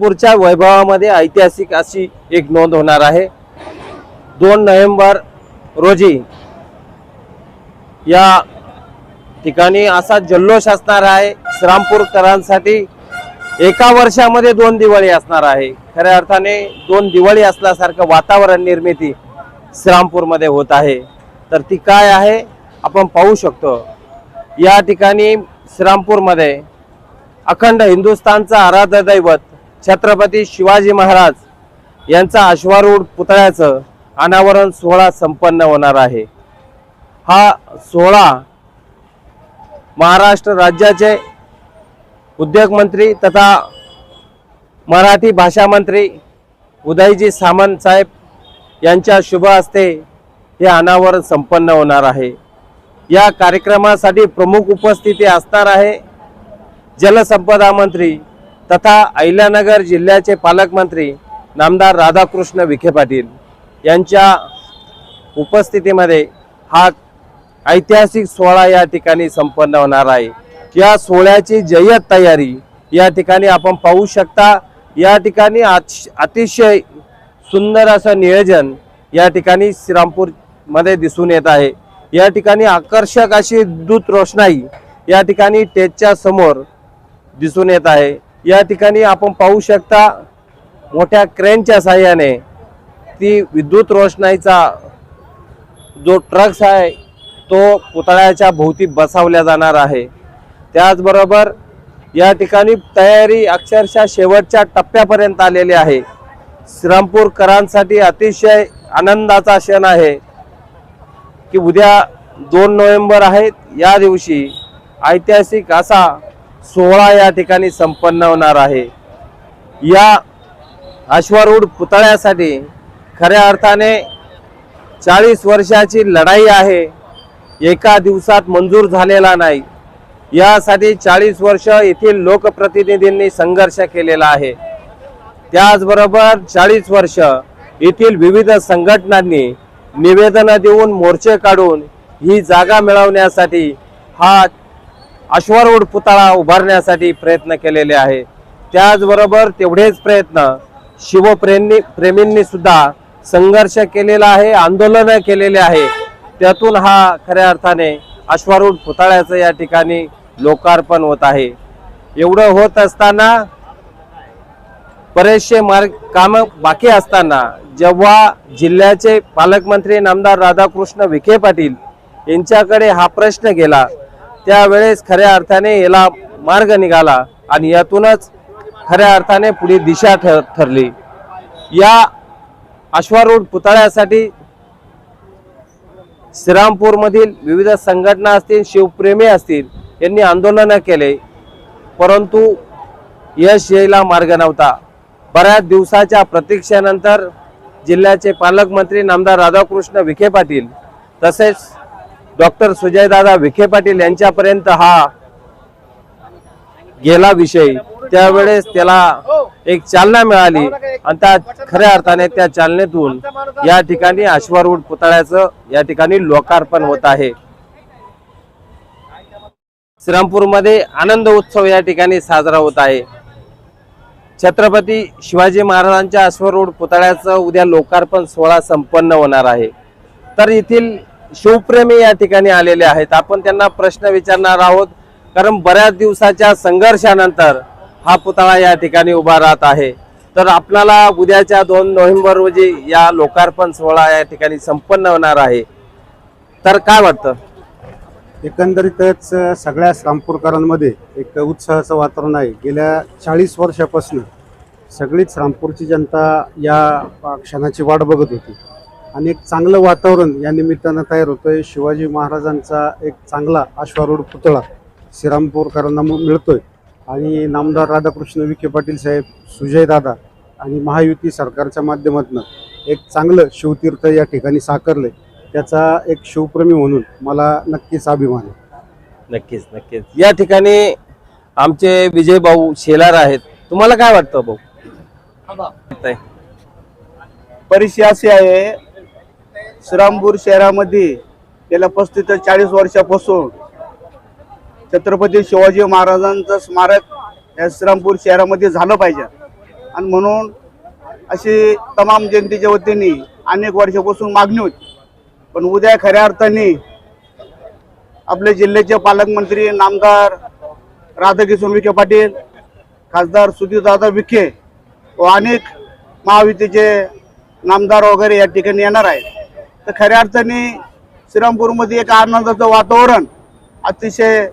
श्रीरामपूरच्या वैभवामध्ये ऐतिहासिक अशी एक नोंद होणार आहे. दोन नोव्हेंबर रोजी या ठिकाणी असा जल्लोष असणार आहे. श्रामपूरकरांसाठी एका वर्षामध्ये दोन दिवाळी असणार आहे. खऱ्या अर्थाने दोन दिवाळी असल्यासारखं वातावरण निर्मिती श्रामपूरमध्ये होत आहे. तर ती काय आहे? आपण पाहू शकतो. या ठिकाणी श्रामपूरमध्ये अखंड हिंदुस्थानचा आराध्य दैवत छत्रपती शिवाजी महाराज यांचा अश्वारूढ पुतळ्याचं अनावरण सोहळा संपन्न होणार आहे. हा सोहळा महाराष्ट्र राज्याचे उद्योगमंत्री तथा मराठी भाषा मंत्री उदयजी सामंत साहेब यांच्या शुभ हस्ते हे अनावरण संपन्न होणार आहे. या कार्यक्रमासाठी प्रमुख उपस्थिती असणार आहे जलसंपदा मंत्री तथा अहिल्यानगर जिल्ह्याचे पालकमंत्री नामदार राधाकृष्ण विखे पाटील यांच्या उपस्थितीमध्ये हा ऐतिहासिक सोहळा या ठिकाणी संपन्न होणार आहे. या सोहळ्याची जय्यत तयारी या ठिकाणी आपण पाहू शकता. या ठिकाणी अतिशय सुंदर असं नियोजन या ठिकाणी श्रीरामपूरमध्ये दिसून येत आहे. या ठिकाणी आकर्षक अशी दूत रोषणाई या ठिकाणी टेजच्या समोर दिसून येत आहे. या ठिकाणी आपण पाहू शकता मोठ्या क्रेनच्या साह्याने ती विद्युत रोषणाईचा जो ट्रक्स आहे तो पुतळ्याच्या भोवती बसवल्या जाणार आहे. त्याचबरोबर या ठिकाणी तयारी अक्षरशः शेवटच्या टप्प्यापर्यंत आलेली आहे. श्रीरामपूरकरांसाठी अतिशय आनंदाचा क्षण आहे की उद्या दोन नोव्हेंबर आहेत या दिवशी ऐतिहासिक असा सोहळा या ठिकाणी संपन्न होणार आहे. या अश्वारूढ पुतळ्यासाठी खऱ्या अर्थाने चाळीस वर्षाची लढाई आहे. एका दिवसात मंजूर झालेला नाही. यासाठी चाळीस वर्ष येथील लोकप्रतिनिधींनी संघर्ष केलेला आहे. त्याचबरोबर चाळीस वर्ष येथील विविध संघटनांनी निवेदनं देऊन मोर्चे काढून ही जागा मिळवण्यासाठी हा अश्वारूढ पुतळा उभारण्यासाठी प्रयत्न केलेले आहे. त्याचबरोबर तेवढेच प्रयत्न शिवप्रेमी प्रेमींनी सुद्धा संघर्ष केलेला आहे आंदोलन केलेले आहे. त्यातून हा खऱ्या अर्थाने अश्वारूढ पुतळ्याचं या ठिकाणी लोकार्पण होत आहे. एवढं होत असताना बरेचसे मार्ग काम बाकी असताना जेव्हा जिल्ह्याचे पालकमंत्री नामदार राधाकृष्ण विखे पाटील यांच्याकडे हा प्रश्न गेला त्यावेळेस खऱ्या अर्थाने याला मार्ग निघाला आणि यातूनच खऱ्या अर्थाने पुढे दिशा ठर ठरली. या अश्वारूढ पुतळ्यासाठी श्रीरामपूरमधील विविध संघटना असतील शिवप्रेमी असतील यांनी आंदोलनं केले. परंतु यश यायला मार्ग नव्हता. बऱ्याच दिवसाच्या प्रतीक्षेनंतर जिल्ह्याचे पालकमंत्री नामदार राधाकृष्ण विखे पाटील तसेच डॉक्टर सुजयदादा विखे पाटील यांच्यापर्यंत हा गेला विषय. त्यावेळेस त्याला एक चालना मिळाली. आणि त्या खऱ्या अर्थाने त्या चालनेतून या ठिकाणी अश्वारूढ पुतळ्याचं या ठिकाणी लोकार्पण होत आहे. श्रीरामपूरमध्ये आनंद उत्सव या ठिकाणी साजरा होत आहे. छत्रपती शिवाजी महाराजांच्या अश्वरूढ पुतळ्याचं उद्या लोकार्पण सोहळा संपन्न होणार आहे. तर येथील शिवप्रेमी या ठिकाणी आलेले आहेत. आपण त्यांना प्रश्न विचारणार आहोत. कारण बऱ्याच दिवसाच्या संघर्षानंतर हा पुतळा या ठिकाणी उभा राहत आहे. तर आपल्याला उद्याच्या दोन नोव्हेंबर रोजी या लोकार्पण सोहळा या ठिकाणी संपन्न होणार आहे. तर काय वाटतं? एकंदरीतच सगळ्या रामपूरकरांमध्ये एक उत्साहाचं वातावरण आहे. गेल्या चाळीस वर्षापासून सगळीच रामपूरची जनता या क्षणाची वाट बघत होती. आणि एक चांगलं वातावरण या निमित्तानं तयार होतोय. शिवाजी महाराजांचा एक चांगला अश्वारूढ पुतळा श्रीरामपूरकरांना मि- मिळतोय. आणि नामदार राधाकृष्ण विखे पाटील साहेब सुजय दादा आणि महायुती सरकारच्या माध्यमातून एक चांगलं शिवतीर्थ या ठिकाणी साकारलंय. त्याचा एक शिवप्रेमी म्हणून मला नक्कीच अभिमान आहे. नक्कीच नक्कीच. या ठिकाणी आमचे विजय भाऊ शेलार आहेत. तुम्हाला काय वाटतं भाऊ? परिस्थिती अशी आहे श्रीरामपूर शहरामध्ये गेल्या पस्तीस ते चाळीस वर्षापासून छत्रपती शिवाजी महाराजांचं स्मारक या श्रीरामपूर शहरामध्ये झालं पाहिजे. आणि म्हणून अशी तमाम जनतेच्या वतीने अनेक वर्षापासून मागणी होती. पण उद्या खऱ्या अर्थाने आपले जिल्ह्याचे पालकमंत्री नामदार राधाकिशोर विखे पाटील खासदार सुधीरदादा विखे व अनेक महायुतीचे नामदार वगैरे या ठिकाणी येणार आहेत. तर खऱ्या अर्थाने श्रीरामपूरमध्ये एक आनंदाचं वातावरण अतिशय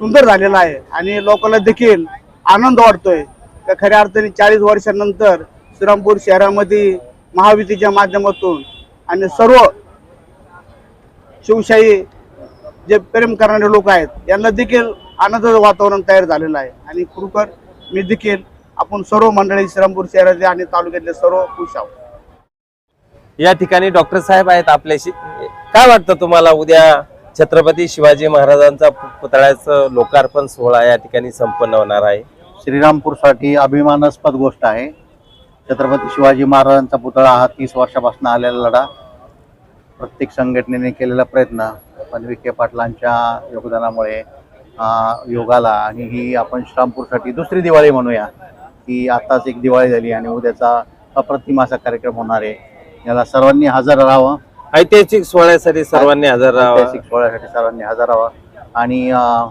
सुंदर झालेलं आहे आणि लोकांना देखील आनंद वाटतोय. तर खऱ्या अर्थाने चाळीस वर्षानंतर श्रीरामपूर शहरामध्ये महायुतीच्या माध्यमातून आणि सर्व शिवशाही जे प्रेम करणारे लोक आहेत यांना देखील आनंदाचं वातावरण तयार झालेलं आहे. आणि खरोखर मी देखील आपण सर्व मंडळी श्रीरामपूर शहरातले आणि तालुक्यातले सर्व खुश आहोत. या ठिकाणी डॉक्टर साहेब आहेत आपल्याशी. काय वाटतं तुम्हाला उद्या छत्रपती शिवाजी महाराजांचा पुतळ्याचं लोकार्पण सोहळा या ठिकाणी संपन्न होणार आहे? श्रीरामपूरसाठी अभिमानास्पद गोष्ट आहे. छत्रपती शिवाजी महाराजांचा पुतळा हा तीस वर्षापासून आलेला लढा. प्रत्येक संघटनेने केलेला प्रयत्न पण विखे पाटलांच्या योगदानामुळे योगाला आणि ही आपण श्रीरामपूरसाठी दुसरी दिवाळी म्हणूया की आताच एक दिवाळी झाली आणि उद्याचा अप्रतिम असा कार्यक्रम होणार आहे. याला सर्वांनी हजर राहावं. ऐतिहासिक सोहळ्यासाठी सर्वांनी हजर राहावं. ऐतिहासिक सोहळ्यासाठी सर्वांनी हजर राहावं. आणि अ,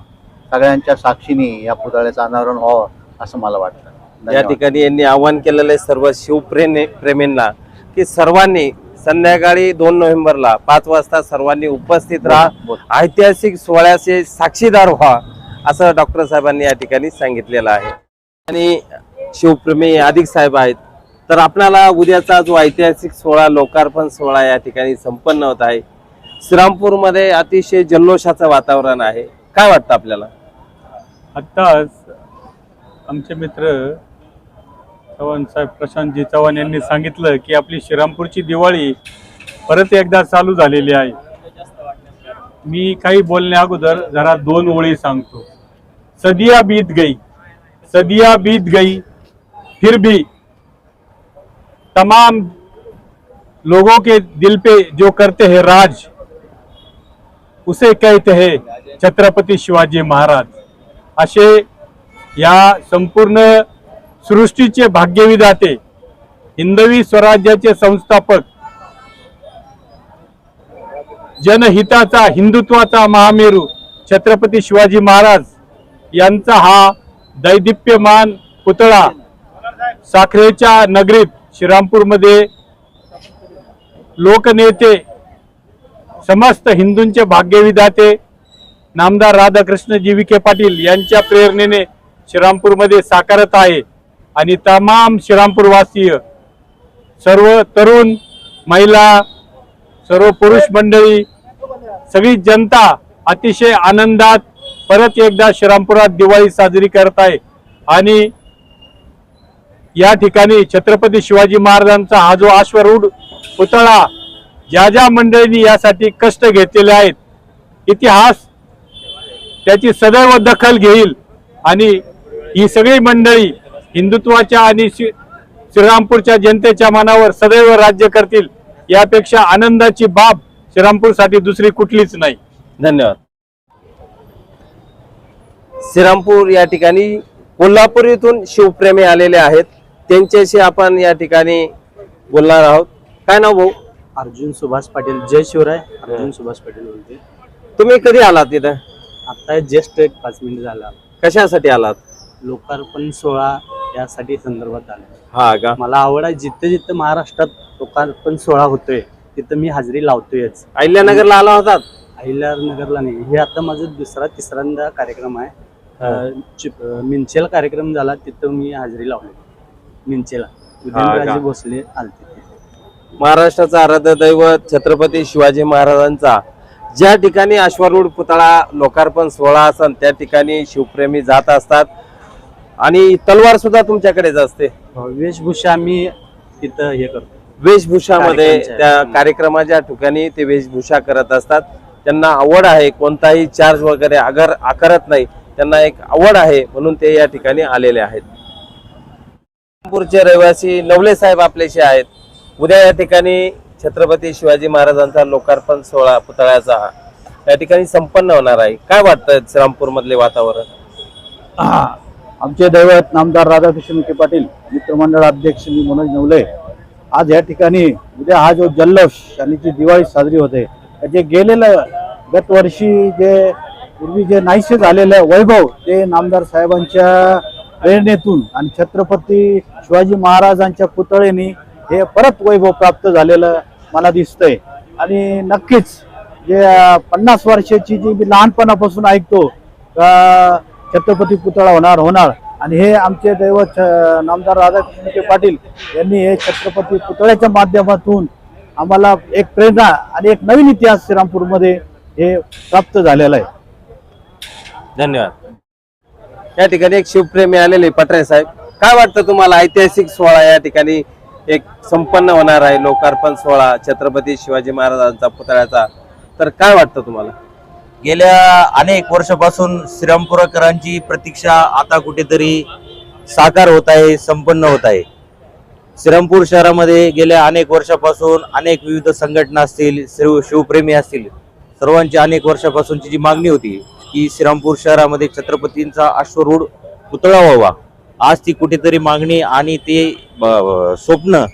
सगळ्यांच्या साक्षीने या पुतळ्याचं अनावरण व्हावं असं मला वाटतं. या धन्यवाद. ठिकाणी यांनी आवाहन केलेलं आहे सर्व शिवप्रेमी प्रेमींना की सर्वांनी संध्याकाळी दोन नोव्हेंबरला पाच वाजता सर्वांनी उपस्थित राहा. बोल. ऐतिहासिक सोहळ्याचे साक्षीदार व्हा असं डॉक्टर साहेबांनी या ठिकाणी सांगितलेलं आहे. आणि शिवप्रेमी अधिक साहेब आहेत तर आपल्याला उद्याचा जो ऐतिहासिक सोहळा लोकार्पण सोहळा या ठिकाणी संपन्न होत आहे. श्रीरामपूरमध्ये अतिशय जल्लोषाचं वातावरण आहे. काय वाटतं आपल्याला? आत्ताच आमचे मित्र चव्हाण साहेब प्रशांतजी चव्हाण यांनी सांगितलं की आपली श्रीरामपूरची दिवाळी परत एकदा चालू झालेली आहे. मी काही बोलण्या अगोदर जरा दोन ओळी सांगतो. सदिया बीत गई सदिया बीत गई फिर भी तमाम लोगों के दिल पे जो करते हैं राज उसे कहते हैं छत्रपती शिवाजी महाराज। असे या संपूर्ण सृष्टीचे भाग्यविधाते हिंदवी स्वराज्याचे संस्थापक जनहिताचा हिंदुत्वाचा महामेरू छत्रपती शिवाजी महाराज यांचा हा दैदिप्यमान पुतळा साखरेच्या नगरीत श्रीरामपूरमध्ये लोकनेते समस्त हिंदूंचे भाग्यविधाते नामदार राधाकृष्णजी विखे पाटील यांच्या प्रेरणेने श्रीरामपूरमध्ये साकारत आहे. आणि तमाम श्रीरामपूरवासीय सर्व तरुण महिला सर्व पुरुष मंडळी सगळी जनता अतिशय आनंदात परत एकदा श्रीरामपुरात दिवाळी साजरी करत आहे. आणि या ठिकाणी छत्रपती शिवाजी महाराजांचा हा जो अश्वरूढ पुतळा ज्या ज्या मंडळींनी यासाठी कष्ट घेतलेले आहेत इतिहास त्याची सदैव दखल घेईल. आणि ही सगळी मंडळी हिंदुत्वाच्या आणि श्री- श्रीरामपूरच्या जनतेच्या मनावर सदैव राज्य करतील यापेक्षा आनंदाची बाब श्रीरामपूरसाठी दुसरी कुठलीच नाही. धन्यवाद. श्रीरामपूर या ठिकाणी कोल्हापूर येथून शिवप्रेमी आलेले आहेत. त्यांच्याशी आपण या ठिकाणी बोलणार आहोत. काय नाव भाऊ? अर्जुन सुभाष पाटील. जय शिवराय. अर्जुन सुभाष पाटील बोलते तुम्ही कधी आलात तिथं आता जस्ट एक पाच मिनिट झाला. कशासाठी आलात? लोकार्पण सोहळा यासाठी संदर्भात आलो. हा का? मला आवड आहे जिथं जिथं महाराष्ट्रात लोकार्पण सोहळा होतोय तिथं मी हजेरी लावतोयच. अहिल्यानगरला आला होतात? अहिल्यानगरला नाही. हे आता माझा दुसरा तिसऱ्यांदा कार्यक्रम आहे. अं, चिप- अं, मिंचेल कार्यक्रम झाला तिथं मी हजेरी लावली. मिंचेला उदयनराजे भोसले आलते. महाराष्ट्राचा आराध्य दैवत छत्रपती शिवाजी महाराजांचा. ज्या ठिकाणी अश्वारूढ पुतळा लोकार्पण सोहळा असन त्या ठिकाणी शिवप्रेमी जात असतात. आणि तलवार सुद्धा तुमच्याकडेच असते. वेशभूषा आम्ही तिथं हे करतो. वेशभूषामध्ये कार्यक्रमच्या- त्या कार्यक्रमाच्या ठिकाणी ते वेशभूषा करत असतात. त्यांना आवड आहे कोणताही चार्ज वगैरे अगर आकारत नाही त्यांना एक आवड आहे म्हणून ते या ठिकाणी आलेले आहेत. नागपूरचे रहिवासी नवले साहेब आपल्याशी आहेत. उद्या या ठिकाणी छत्रपती शिवाजी महाराजांचा लोकार्पण सोहळा पुतळ्याचा या ठिकाणी संपन्न होणार आहे. काय वाटतं श्रीरामपूर मधले वातावरण आमचे दैवत नामदार राधाकृष्ण विखे पाटील मित्रमंडळ अध्यक्ष मी मनोज नवले. आज या ठिकाणी उद्या हा जो जल्लोष आणि जी दिवाळी साजरी होते जे गेलेलं गत वर्षी जे पूर्वी जे नाहीसे झालेलं वैभव ते नामदार साहेबांच्या प्रेरणेतून आणि छत्रपती शिवाजी महाराजांच्या पुतळेने हे परत वैभव प्राप्त झालेलं मला दिसतंय. आणि नक्कीच जे पन्नास वर्षाची जी मी लहानपणापासून ऐकतो छत्रपती पुतळा होणार होणार. आणि हे आमचे दैवत नामदार राधाकृष्ण पाटील यांनी हे छत्रपती पुतळ्याच्या माध्यमातून आम्हाला एक प्रेरणा आणि एक नवीन इतिहास श्रीरामपूरमध्ये हे प्राप्त झालेला आहे. धन्यवाद. या ठिकाणी एक शिवप्रेमी आलेले पटरे साहेब. काय वाटतं तुम्हाला? ऐतिहासिक सोहळा या ठिकाणी एक संपन्न होणार आहे. लोकार्पण सोहळा छत्रपती शिवाजी महाराजांचा पुतळ्याचा. तर काय वाटतं तुम्हाला? गेल्या अनेक वर्षापासून श्रीरामपुरकरांची प्रतीक्षा आता कुठेतरी साकार होत आहे संपन्न होत आहे. श्रीरामपूर शहरामध्ये गेल्या अनेक वर्षापासून अनेक विविध संघटना असतील शिव शिवप्रेमी असतील. सर्वांची अनेक वर्षापासूनची जी मागणी होती की श्रीरामपूर शहरामध्ये छत्रपतींचा अश्वरूढ पुतळा व्हावा. आज ती कुठेतरी मागणी आणि ते ब- स्वप्न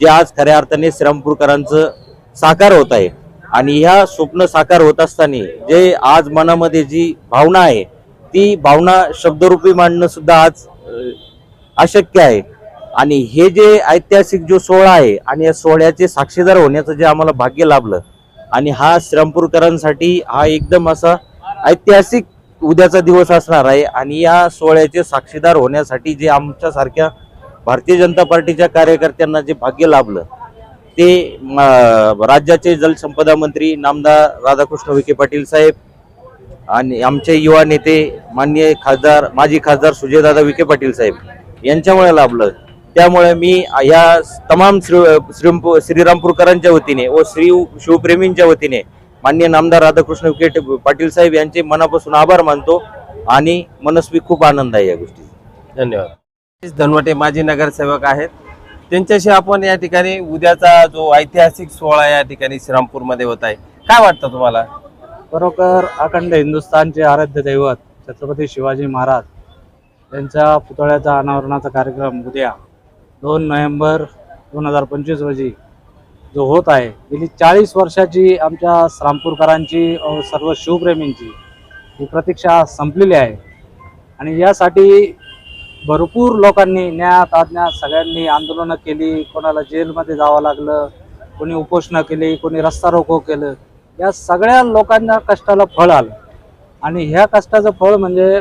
जे आज खऱ्या अर्थाने श्रीरामपूरकरांचं साकार होत आहे. आणि ह्या स्वप्न साकार होत असताना जे आज मनामध्ये जी भावना आहे ती भावना शब्दरूपी मांडणं सुद्धा आज अशक्य आहे. आणि हे जे ऐतिहासिक जो सोहळा आहे आणि या सोहळ्याचे साक्षीदार होण्याचं जे आम्हाला भाग्य लाभलं आणि हा श्रीरामपूरकरांसाठी हा एकदम असा ऐतिहासिक उद्याचा दिवस असणार आहे आणि या सोहळ्याचे साक्षीदार होण्यासाठी जे आमच्यासारख्या भारतीय जनता पार्टीच्या कार्यकर्त्यांना जे भाग्य लाभलं ते राज्याचे जलसंपदा मंत्री नामदार राधाकृष्ण विखे पाटील साहेब आणि आमचे युवा नेते माननीय खासदार माजी खासदार सुजयदादा विखे पाटील साहेब यांच्यामुळे लाभलं. त्यामुळे मी या तमाम श्री श्रीरामपूरकरांच्या वतीने व श्री शिवप्रेमींच्या वतीने माननीय नामदार राधाकृष्ण विखे पाटील साहेब यांचे मनापासून आभार मानतो आणि मनस्वी खूप आनंद आहे या गोष्टी धन्यवाद. धनवटे माजी नगरसेवक आहेत. त्यांच्याशी आपण या ठिकाणी उद्याचा जो ऐतिहासिक सोहळा या ठिकाणी श्रीरामपूरमध्ये होत आहे काय वाटतं तुम्हाला? खरोखर अखंड हिंदुस्थानचे आराध्य दैवत छत्रपती शिवाजी महाराज यांच्या पुतळ्याचा अनावरणाचा कार्यक्रम उद्या दोन नोव्हेंबर दोन हजार पंचवीस रोजी जो होत आहे गेली चाळीस वर्षाची आमच्या श्रामपूरकरांची सर्व शिवप्रेमींची ही प्रतीक्षा संपलेली आहे. आणि यासाठी भरपूर लोकांनी न्यात अज्ञात सगळ्यांनी आंदोलनं केली कोणाला जेलमध्ये जावं लागलं कोणी उपोषणं केली कोणी रस्ता रोको केलं या सगळ्या लोकांना कष्टाला फळ आलं. आणि ह्या कष्टाचं फळ म्हणजे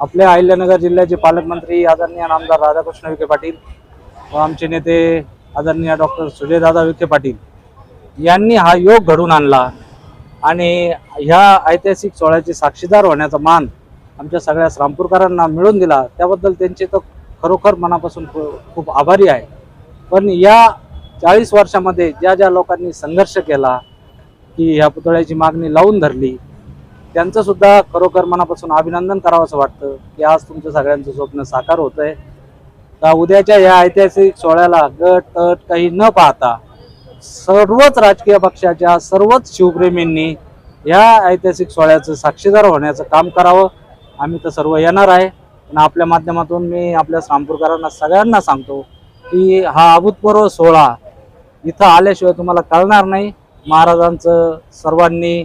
आपल्या अहिल्यानगर जिल्ह्याचे पालकमंत्री आदरणीय आमदार राधाकृष्ण विखे पाटील व आमचे नेते आदरणीय डॉक्टर सुजयदादा विखे पाटील यांनी हा योग घडून आणला आणि ह्या ऐतिहासिक सोहळ्याचे साक्षीदार होण्याचा मान आमच्या सगळ्या श्रामपूरकरांना मिळून दिला. त्याबद्दल त्यांचे तर खरोखर मनापासून खूप आभारी आहे. पण या चाळीस वर्षामध्ये ज्या ज्या लोकांनी संघर्ष केला की ह्या पुतळ्याची मागणी लावून धरली त्यांचंसुद्धा खरोखर मनापासून अभिनंदन करावं असं वाटतं की आज तुमचं सगळ्यांचं स्वप्न साकार होतं आहे उद्याच्या या ऐतिहासिक सोहळ्याला गट तट काही न पाहता सर्वच राजकीय पक्षाच्या सर्वच शिवप्रेमींनी या ऐतिहासिक सोहळ्याचं साक्षीदार होण्याचं काम करावं. आम्ही तर सर्व येणार आहे. पण आपल्या माध्यमातून मी आपल्या श्रामपूरकरांना सगळ्यांना सांगतो की हा अभूतपूर्व सोहळा इथं आल्याशिवाय तुम्हाला कळणार नाही. महाराजांचं सर्वांनी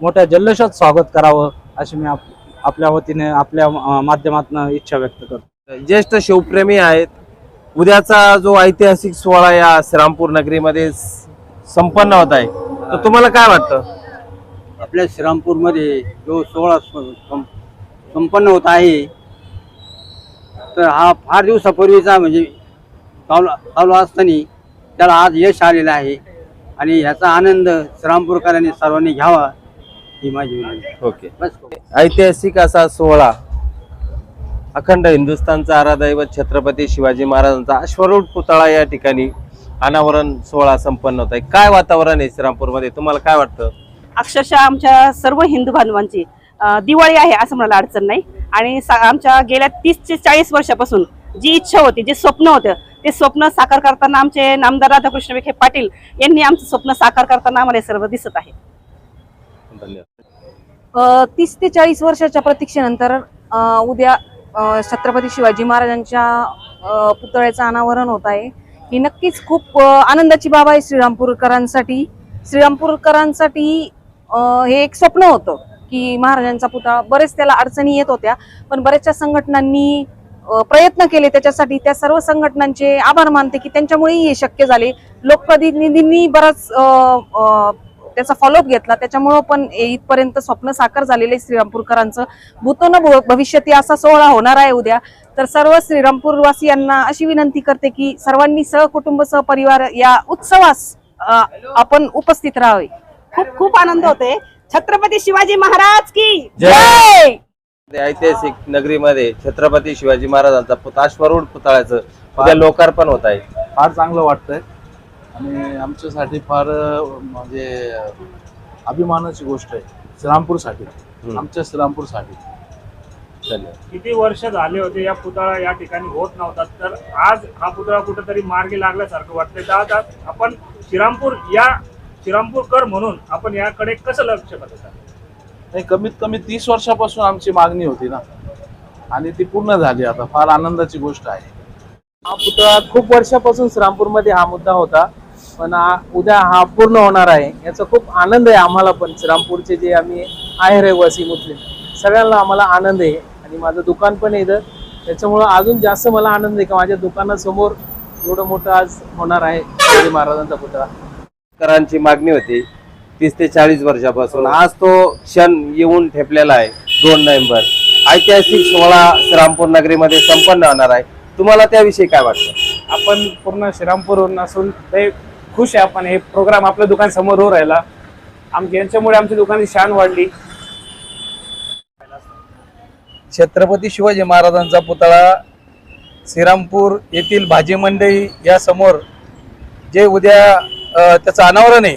मोठ्या जल्लोषात स्वागत करावं अशी मी आप- आपल्या वतीने आपल्या माध्यमातून इच्छा व्यक्त करतो. ज्येष्ठ शिवप्रेमी आहेत. उद्याचा जो ऐतिहासिक सोहळा या श्रीरामपूर नगरीमध्ये संपन्न होत आहे. तर तुम्हाला काय वाटतं? आपल्या श्रीरामपूरमध्ये जो सोहळा संपन्न होत आहे तर हा फार दिवसापूर्वीचा म्हणजे चालू चालू असताना त्याला आज यश आलेलं आहे. आणि ह्याचा आनंद श्रीरामपूरकरांनी सर्वांनी घ्यावा ही माझी विनंती. ओके. ऐतिहासिक असा सोहळा अखंड हिंदुस्थानचा आरादैवत छत्रपती शिवाजी महाराजांचा अश्वरूढ पुतळा या ठिकाणी अनावरण सोहळा संपन्न होत आहे काय वातावरण आहे श्रीरामपूरमध्ये? तुम्हाला काय वाटतं? अक्षरशः आमच्या सर्व हिंदू बांधवांची दिवाळी आहे असं म्हणायला अडचण नाही. आणि सा- आमच्या गेल्या तीस ते चाळीस वर्षापासून जी इच्छा होती जे स्वप्न होतं ते स्वप्न साकार करताना आमचे नामदार राधाकृष्ण विखे पाटील यांनी आमचं स्वप्न साकार करताना आम्हाला सर्व दिसत आहे. धन्यवाद. तीस ते चाळीस वर्षाच्या प्रतीक्षेनंतर उद्या छत्रपती शिवाजी महाराजांच्या पुतळ्याचं अनावरण होत आहे. ही नक्कीच खूप आनंदाची बाब आहे श्रीरामपूरकरांसाठी. श्रीरामपूरकरांसाठी हे एक स्वप्न होतं की महाराजांचा पुतळा बरेच त्याला अडचणी येत होत्या पण बऱ्याचशा संघटनांनी प्रयत्न केले त्याच्यासाठी. त्या सर्व संघटनांचे आभार मानते की त्यांच्यामुळेही हे शक्य झाले. लोकप्रतिनिधींनी बराच त्याचा फॉलोअप घेतला. त्याच्यामुळं पण इथपर्यंत स्वप्न साकार झालेलं आहे श्रीरामपूरकरांचं. भूतो न भव- भविष्यती असा सोहळा होणार आहे उद्या. तर सर्व श्रीरामपूरवासियांना अशी विनंती करते की सर्वांनी सहकुटुंब सहपरिवार या उत्सवास आपण उपस्थित राहावे. खूप खूप आनंद होते छत्रपती शिवाजी महाराज की जय. ऐतिहासिक नगरीमध्ये छत्रपती शिवाजी महाराजांचा पुत- अश्वारूढ पुतळ्याचं उद्या लोकार्पण होत आहे. फार चांगलं वाटतंय. आणि आमच्यासाठी फार म्हणजे अभिमानाची गोष्ट आहे. श्रीरामपूरसाठी. आमच्या श्रीरामपूरसाठी. किती वर्ष झाले होते या पुतळा या ठिकाणी होत नव्हता तर आज हा पुतळा कुठेतरी मार्गी लागल्यासारखं वाटतंय. तर आज आपण श्रीरामपूर या श्रीरामपूरकर म्हणून आपण याकडे कसं लक्ष करत नाही कमीत कमी तीस वर्षापासून आमची मागणी होती ना. आणि ती पूर्ण झाली आता. फार आनंदाची गोष्ट आहे. हा पुतळा खूप वर्षापासून श्रीरामपूरमध्ये हा मुद्दा होता. पण आ- उद्या हा पूर्ण होणार आहे. याचा खूप आनंद आहे आम्हाला पण. श्रीरामपूरचे जे आम्ही आहे रहिवासी मुस्लिम सगळ्यांना आम्हाला आनंद आहे. आणि माझं दुकान पण आहे इथं. त्याच्यामुळं अजून जास्त मला आनंद आहे की माझ्या दुकानासमोर एवढं मोठं आज होणार आहे शिवाजी महाराजांचा पुतळा. करांची मागणी होती. तीस ते चाळीस वर्षापासून. आज तो क्षण येऊन ठेपलेला आहे. दोन नोव्हेंबर. ऐतिहासिक सोहळा श्रीरामपूर नगरीमध्ये संपन्न होणार आहे. तुम्हाला त्याविषयी काय वाटतं? आपण पूर्ण श्रीरामपूरवरून असून ते खुश आहे आपण. हे प्रोग्राम आपल्या दुकान समोर हो राहिला. आमच्या यांच्यामुळे आमच्या दुकानाची शान वाढली. छत्रपती शिवाजी महाराजांचा पुतळा श्रीरामपूर येथील भाजी मंडई या समोर जे उद्या त्याचं अनावरण आहे.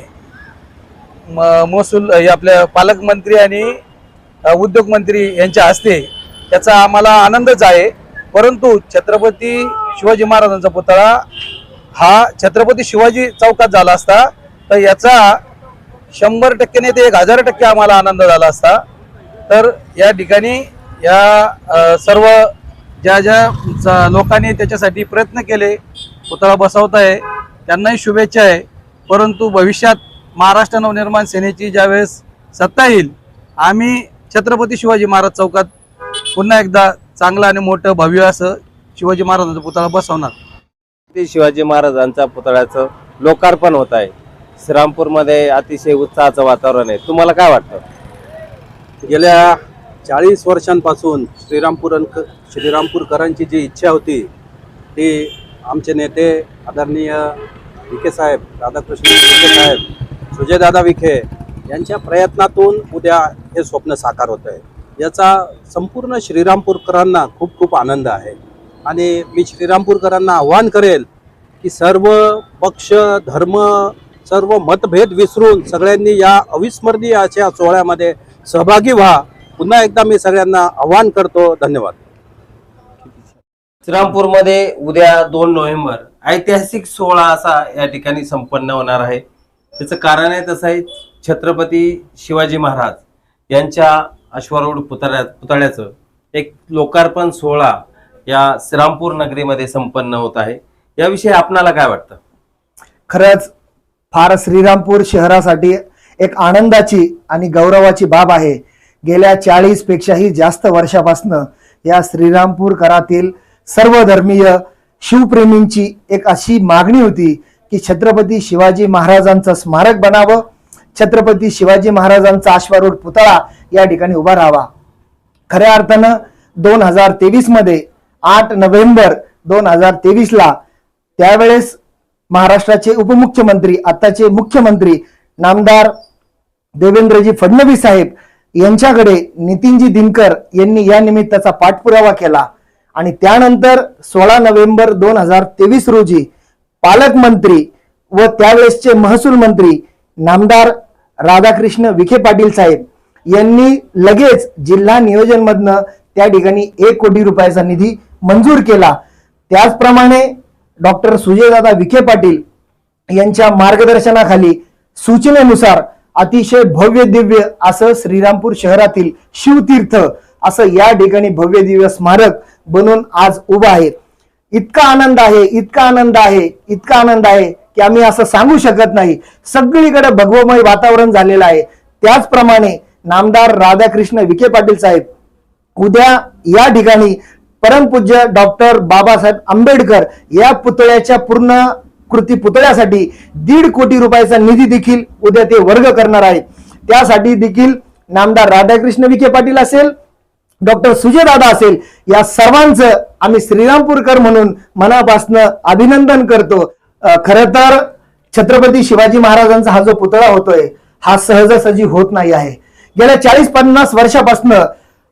म- महसूल हे आपल्या पालकमंत्री आणि उद्योग उद्योगमंत्री यांच्या हस्ते त्याचा आम्हाला आनंदच आहे. परंतु छत्रपती शिवाजी महाराजांचा पुतळा हा छत्रपती शिवाजी चौकात झाला असता तर याचा शंभर टक्के नाही ते एक हजार टक्के आम्हाला आनंद झाला असता. तर या ठिकाणी या सर्व ज्या ज्या लोकांनी त्याच्यासाठी प्रयत्न केले पुतळा बसवत आहे त्यांनाही शुभेच्छा आहे. परंतु भविष्यात महाराष्ट्र नवनिर्माण सेनेची ज्यावेळेस सत्ता येईल आम्ही छत्रपती शिवाजी महाराज चौकात पुन्हा एकदा चांगलं आणि मोठं भव्य असं शिवाजी महाराजांचा पुतळा बसवणार. ते शिवाजी महाराजांच्या पुतळ्याचं लोकार्पण होत आहे. श्रीरामपूरमध्ये अतिशय उत्साहाचं वातावरण आहे. तुम्हाला काय वाटतं? गेल्या चाळीस वर्षांपासून श्रीरामपूर श्रीरामपूरकरांची जी इच्छा होती ती आमचे नेते आदरणीय विखे साहेब राधाकृष्ण विखे साहेब सुजयदादा विखे यांच्या प्रयत्नातून उद्या हे स्वप्न साकार होत आहे. याचा संपूर्ण श्रीरामपूरकरांना खूप खूप आनंद आहे. आणि मी श्रीरामपूरकरांना आव्हान करेल की सर्व पक्ष धर्म सर्व मतभेद विसरून सगळ्यांनी या अविस्मरणीय अशा सोहळ्यामध्ये सहभागी व्हा. पुन्हा एकदा मी सगळ्यांना आव्हान करतो. धन्यवाद. श्रीरामपूरमध्ये उद्या दोन नोव्हेंबर ऐतिहासिक सोहळा असा या ठिकाणी संपन्न होणार आहे. त्याचं कारण आहे तसं आहे छत्रपती शिवाजी महाराज यांच्या अश्वारूढ पुतळ्या पुतळ्याचं एक लोकार्पण सोहळा या श्रीरामपूर नगरीमध्ये संपन्न होत आहे. याविषयी आपणाला काय वाटतं? खरंच फार श्रीरामपूर शहरासाठी एक आनंदाची आणि गौरवाची बाब आहे. गेल्या चाळीस पेक्षाही जास्त वर्षापासनं या श्रीरामपूरकरातील सर्व धर्मीय शिवप्रेमींची एक अशी मागणी होती की छत्रपती शिवाजी महाराजांचं स्मारक बनावं छत्रपती शिवाजी महाराजांचा अश्वारूढ पुतळा या ठिकाणी उभा राहावा. खऱ्या अर्थानं दोन हजार तेवीसमध्ये आठ नोव्हेंबर दोन हजार तेवीस ला त्यावेळेस महाराष्ट्राचे उपमुख्यमंत्री आताचे मुख्यमंत्री नामदार देवेंद्रजी फडणवीस साहेब यांच्याकडे नितीनजी दिनकर यांनी या निमित्ताचा पाठपुरावा केला. आणि त्यानंतर सोळा नोव्हेंबर दोन हजार तेवीस रोजी पालकमंत्री व त्यावेळेसचे महसूल मंत्री नामदार राधाकृष्ण विखे पाटील साहेब यांनी लगेच जिल्हा नियोजनमधनं त्या ठिकाणी एक कोटी रुपयाचा निधी मंजूर केला. त्याचप्रमाणे डॉक्टर सुजयदादा विखे पाटील यांच्या मार्गदर्शनाखाली सूचनेनुसार अतिशय भव्य दिव्य असं श्रीरामपूर शहरातील शिवतीर्थ असं या ठिकाणी भव्य दिव्य स्मारक बनून आज उभं आहे. इतका आनंद आहे इतका आनंद आहे इतका आनंद आहे की आम्ही असं सांगू शकत नाही. सगळीकडे भगवमय वातावरण झालेलं आहे. त्याचप्रमाणे नामदार राधाकृष्ण विखे पाटील साहेब उद्या या ठिकाणी परमपूज्य डॉक्टर बाबासाहेब आंबेडकर या पुतळ्याच्या पूर्ण कृती पुतळ्यासाठी दीड कोटी रुपयाचा निधी देखील उद्या ते वर्ग करणार आहे त्यासाठी देखील नामदार राधाकृष्ण विखे पाटील असेल डॉक्टर सुजयदादा असेल या सर्वांचं आम्ही श्रीरामपूरकर म्हणून मनापासनं अभिनंदन करतो. खर खरं तर छत्रपती शिवाजी महाराजांचा हा जो पुतळा होतोय हा सहजासहजी होत नाही आहे. गेल्या चाळीस पन्नास वर्षापासून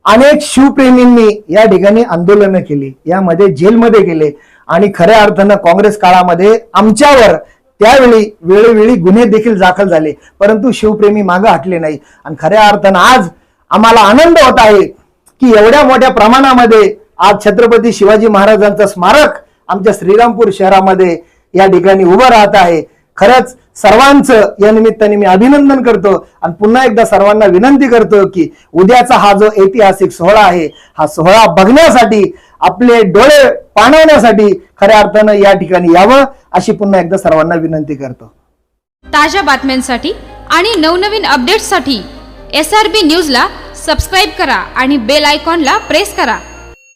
अनेक शिवप्रेमींनी या ठिकाणी आंदोलनं केली. यामध्ये जेलमध्ये गेले. आणि खऱ्या अर्थानं काँग्रेस काळामध्ये आमच्यावर त्यावेळी वेळोवेळी गुन्हे देखील दाखल झाले. परंतु शिवप्रेमी मागं हटले नाही. आणि खऱ्या अर्थानं आज आम्हाला आनंद होत आहे की एवढ्या मोठ्या प्रमाणामध्ये आज छत्रपती शिवाजी महाराजांचं स्मारक आमच्या श्रीरामपूर शहरामध्ये या ठिकाणी उभं राहत आहे. खरंच सर्वांचं या निमित्ताने मी अभिनंदन करतो. आणि पुन्हा एकदा सर्वांना विनंती करतो की उद्याचा हा जो ऐतिहासिक सोहळा आहे हा सोहळा बघण्यासाठी आपले डोळे पाणवण्यासाठी खऱ्या अर्थानं या ठिकाणी यावं अशी पुन्हा एकदा सर्वांना विनंती करतो. ताज्या बातम्यांसाठी आणि नवनवीन अपडेट्ससाठी एस आर बी न्यूजला सबस्क्राईब करा आणि बेल आयकॉनला प्रेस करा.